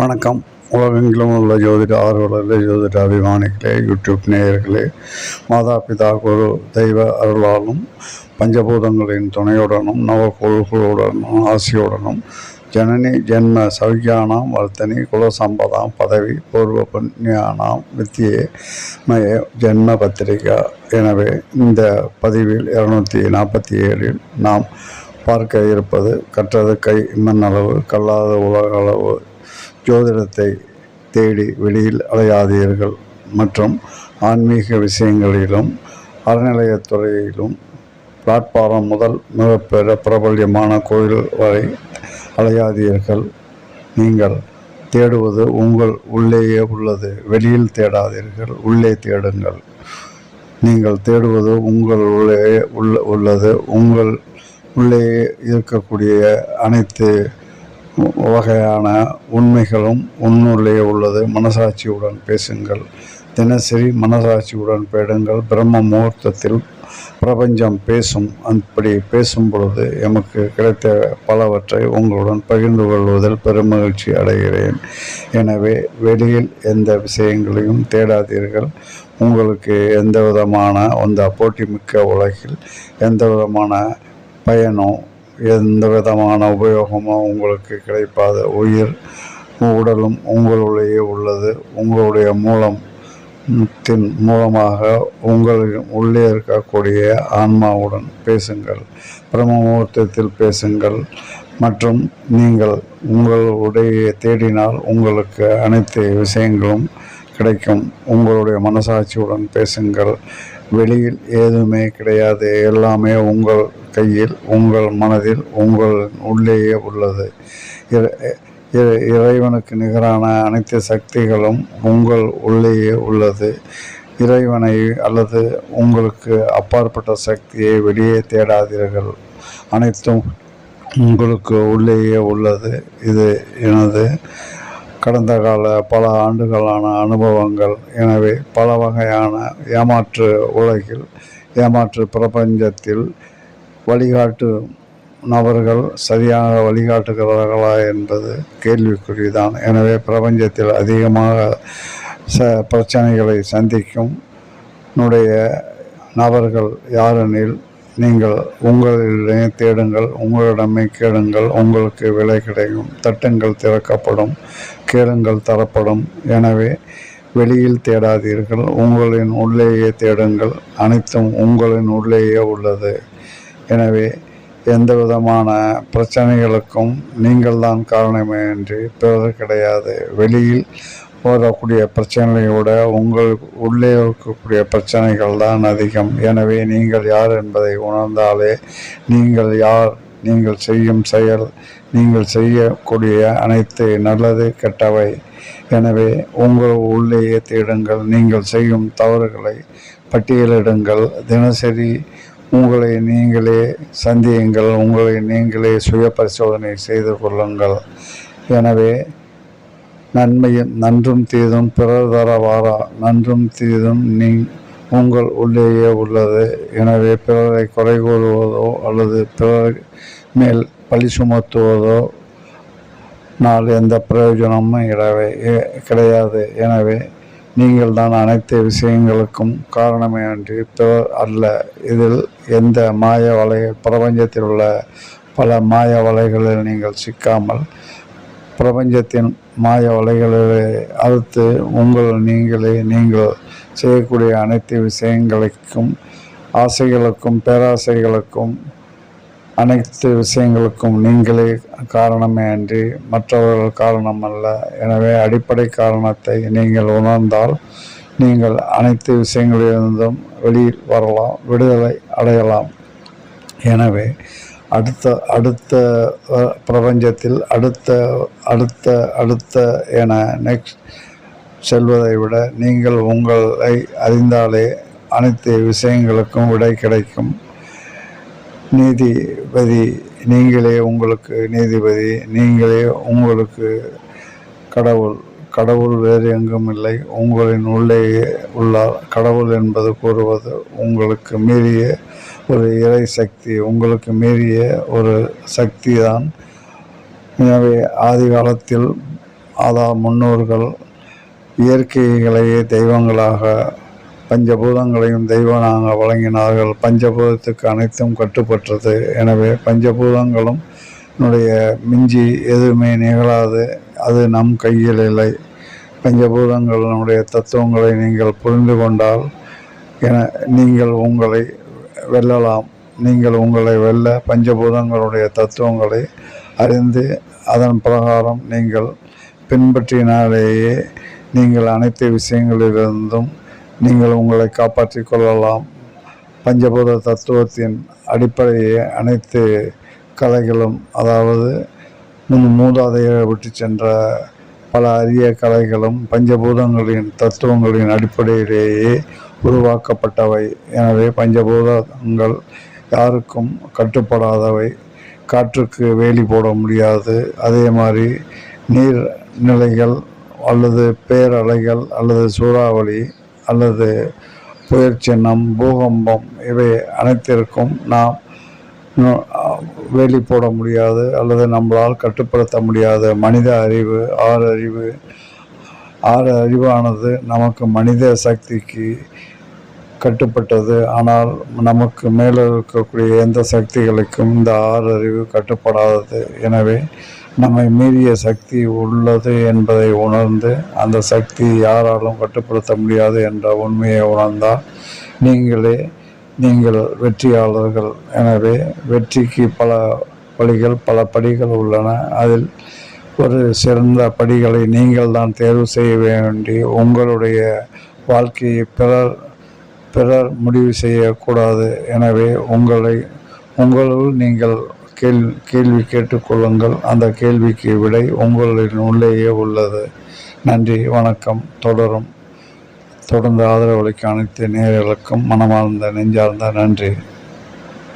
வணக்கம். உலகெங்கிலும் உள்ள ஜோதிட ஆர்வலர்களே ஜோதிட அபிமானிகளே யூடியூப் நேயர்களே மாதா பிதா குரு தெய்வ அருளாலும் பஞ்சபூதங்களின் துணையுடனும் நவகோள்களுடனும் ஆசியுடனும் ஜனனி ஜென்ம சௌக்கியானாம் வர்த்தனி குலசம்பதாம் பதவி பூர்வ புண்ணியானாம் வித்தியே மய ஜென்ம பத்திரிகா. எனவே இந்த பதிவில் இருநூற்றி நாற்பத்தி ஏழில் நாம் பார்க்க இருப்பது கற்றது கை மண்ணளவு கல்லாத உலக அளவு ஜோதிடத்தை தேடி வெளியில் அலையாதீர்கள். மற்றும் ஆன்மீக விஷயங்களிலும் அறநிலையத்துறையிலும் பிளாட்பாரம் முதல் மிகப்பெற பிரபல்யமான கோயில் வரை அலையாதீர்கள். நீங்கள் தேடுவது உங்கள் உள்ளேயே உள்ளது. வெளியில் தேடாதீர்கள். உள்ளே தேடுங்கள். நீங்கள் தேடுவது உங்கள் உள்ளே உள்ள உள்ளது. உங்கள் உள்ளே இருக்கக்கூடிய அனைத்து வகையான உண்மைகளும் உன்னுள்ளே உள்ளது. மனசாட்சியுடன் பேசுங்கள். தினசரி மனசாட்சியுடன் பேடுங்கள். பிரம்ம முகூர்த்தத்தில் பிரபஞ்சம் பேசும். அப்படி பேசும் பொழுது எமக்கு கிடைத்த பலவற்றை உங்களுடன் பகிர்ந்து கொள்வதில் பெருமகிழ்ச்சி அடைகிறேன். எனவே வெளியில் எந்த விஷயங்களையும் தேடாதீர்கள். உங்களுக்கு எந்த விதமான அந்த போட்டிமிக்க உலகில் எந்த விதமான பயனோ எந்த விதமான உபயோகமும் உங்களுக்கு கிடைப்பாத உயிர் உடலும் உங்களுடைய உள்ளது. உங்களுடைய மூலம் தின் மூலமாக உங்கள் உள்ளே இருக்கக்கூடிய ஆன்மாவுடன் பேசுங்கள். பிரம்ம முகூர்த்தத்தில் பேசுங்கள். மற்றும் நீங்கள் உங்களுடைய தேடினால் உங்களுக்கு அனைத்து விஷயங்களும் கிடைக்கும். உங்களுடைய மனசாட்சியுடன் பேசுங்கள். வெளியில் எதுவுமே கிடையாது. எல்லாமே உங்கள் கையில் உங்கள் மனதில் உங்கள் உள்ளேயே உள்ளது. இறைவனுக்கு நிகரான அனைத்து சக்திகளும் உங்கள் உள்ளேயே உள்ளது. இறைவனை அல்லது உங்களுக்கு அப்பாற்பட்ட சக்தியை வெளியே தேடாதீர்கள். அனைத்தும் உங்களுக்கு உள்ளேயே உள்ளது. இது எனது கடந்த கால பல ஆண்டுகளான அனுபவங்கள். எனவே பல வகையான ஏமாற்று உலகில் ஏமாற்று பிரபஞ்சத்தில் வழிகாட்டு நபர்கள் சரியாக வழிகாட்டுகிறார்களா என்பது கேள்விக்குறிதான். எனவே பிரபஞ்சத்தில் அதிகமாக ச பிரச்சனைகளை சந்திக்கும் னுடைய நபர்கள் யாரெனில் நீங்கள் உங்களிடமே தேடுங்கள் உங்களிடமே கேளுங்கள் உங்களுக்கு விலை கிடைக்கும் தட்டுங்கள் திறக்கப்படும் கேளுங்கள் தரப்படும். எனவே வெளியில் தேடாதீர்கள் உங்களின் உள்ளேயே தேடுங்கள் அனைத்தும் உங்களின் உள்ளேயே உள்ளது. எனவே எந்த விதமான பிரச்சனைகளுக்கும் நீங்கள் தான் காரணமே என்று பிறர் கிடையாது. வெளியில் வரக்கூடிய பிரச்சனைகளோட உங்கள் உள்ளே இருக்கக்கூடிய பிரச்சனைகள் தான் அதிகம். எனவே நீங்கள் யார் என்பதை உணர்ந்தாலே நீங்கள் யார்? நீங்கள் செய்யும் செயல் நீங்கள் செய்யக்கூடிய அனைத்து நல்லது கெட்டவை. எனவே உங்கள் உள்ளேயே தேடுங்கள். நீங்கள் செய்யும் தவறுகளை பட்டியலிடுங்கள். தினசரி உங்களை நீங்களே சந்தியுங்கள். உங்களை நீங்களே சுய பரிசோதனை செய்து கொள்ளுங்கள். எனவே நன்மையும் நன்றும் தீதும் பிறர் தரவாரா? நன்றும் தீதும் நீ உங்கள் உள்ளேயே உள்ளது. எனவே பிறரை குறை கூறுவதோ அல்லது பிறர் மேல் பழி சுமத்துவதோ நாள் எந்த பிரயோஜனமும் இடவே கிடையாது. எனவே நீங்கள் தான் அனைத்து விஷயங்களுக்கும் காரணமே அன்றி பிறர் அல்ல. இதில் எந்த மாய வலை பிரபஞ்சத்தில் உள்ள பல மாய வலைகளில் நீங்கள் சிக்காமல் பிரபஞ்சத்தின் மாய வலைகளை அறுத்து உங்கள் நீங்களே நீங்கள் செய்யக்கூடிய அனைத்து விஷயங்களுக்கும் ஆசைகளுக்கும் பேராசைகளுக்கும் அனைத்து விஷயங்களுக்கும் நீங்களே காரணமே அன்றி மற்றவர்கள் காரணம் அல்ல எனவே அடிப்படை காரணத்தை நீங்கள் உணர்ந்தால் நீங்கள் அனைத்து விஷயங்களிலிருந்தும் வெளியில் வரலாம் விடுதலை அடையலாம். எனவே அடுத்த அடுத்த பிரபஞ்சத்தில் அடுத்த அடுத்த அடுத்த என நெக்ஸ்ட் செல்வதை விட நீங்கள் உங்களை அறிந்தாலே அனைத்து விஷயங்களுக்கும் விடை கிடைக்கும். நீதிபதி நீங்களே உங்களுக்கு நீதிபதி நீங்களே உங்களுக்கு கடவுள். கடவுள் வேறு எங்கும் இல்லை. உங்களின் உள்ளேயே உள்ளார் கடவுள் என்பது கூறுவது உங்களுக்கு மீறிய ஒரு இறை சக்தி உங்களுக்கு மீறிய ஒரு சக்தி தான் எனவே ஆதி காலத்தில் அதா முன்னோர்கள் இயற்கைகளையே தெய்வங்களாக பஞ்சபூதங்களையும் தெய்வனாக வழங்கினார்கள். பஞ்சபூதத்துக்கு அனைத்தும் கட்டுப்பட்டது. எனவே பஞ்சபூதங்களும் என்னுடைய மிஞ்சி எதுவுமே நிகழாது. அது நம் கையில் இல்லை. பஞ்சபூதங்களுடைய தத்துவங்களை நீங்கள் புரிந்து கொண்டால் என நீங்கள் உங்களை வெல்லலாம். நீங்கள் உங்களை வெல்ல பஞ்சபூதங்களுடைய தத்துவங்களை அறிந்து அதன் பிரகாரம் நீங்கள் பின்பற்றினாலேயே நீங்கள் அனைத்து விஷயங்களிலிருந்தும் நீங்கள் உங்களை காப்பாற்றிக் கொள்ளலாம். பஞ்சபூத தத்துவத்தின் அடிப்படையே அனைத்து கலைகளும் அதாவது முன் மூதாதையை விட்டு சென்ற பல அரிய கலைகளும் பஞ்சபூதங்களின் தத்துவங்களின் அடிப்படையிலேயே உருவாக்கப்பட்டவை. எனவே பஞ்சபூதங்கள் யாருக்கும் கட்டுப்படாதவை. காற்றுக்கு வேலி போட முடியாது. அதே மாதிரி நீர் நிலைகள் அல்லது பேரலைகள் அல்லது சூறாவளி அல்லது புயல் சின்னம் பூகம்பம் இவை அனைத்திற்கும் நாம் வேலி போட முடியாது அல்லது நம்மளால் கட்டுப்படுத்த முடியாது. மனித அறிவு ஆறு அறிவு ஆறு அறிவானது நமக்கு மனித சக்திக்கு கட்டுப்பட்டது. ஆனால் நமக்கு மேலே இருக்கக்கூடிய எந்த சக்திகளுக்கும் இந்த ஆறு அறிவு கட்டுப்படாதது. எனவே நம்மை மீறிய சக்தி உள்ளது என்பதை உணர்ந்து அந்த சக்தி யாராலும் கட்டுப்படுத்த முடியாது என்ற உண்மையை உணர்ந்தால் நீங்களே நீங்கள் வெற்றியாளர்கள். எனவே வெற்றிக்கு பல வழிகள் பல படிகள் உள்ளன. அதில் ஒரு சிறந்த படிகளை நீங்கள் தான் தேர்வு செய்ய வேண்டி உங்களுடைய வாழ்க்கையை பிறர் பிறர் முடிவு செய்யக்கூடாது. எனவே உங்களை உங்களுள் நீங்கள் கேள் கேள்வி கேட்டுக்கொள்ளுங்கள். அந்த கேள்விக்கு விடை உங்களின் உள்ளேயே உள்ளது. நன்றி வணக்கம். தொடரும். தொடர்ந்து ஆதரவளிக்க அனைத்து நேயர்களுக்கும் மனமார்ந்த நெஞ்சார்ந்த நன்றி.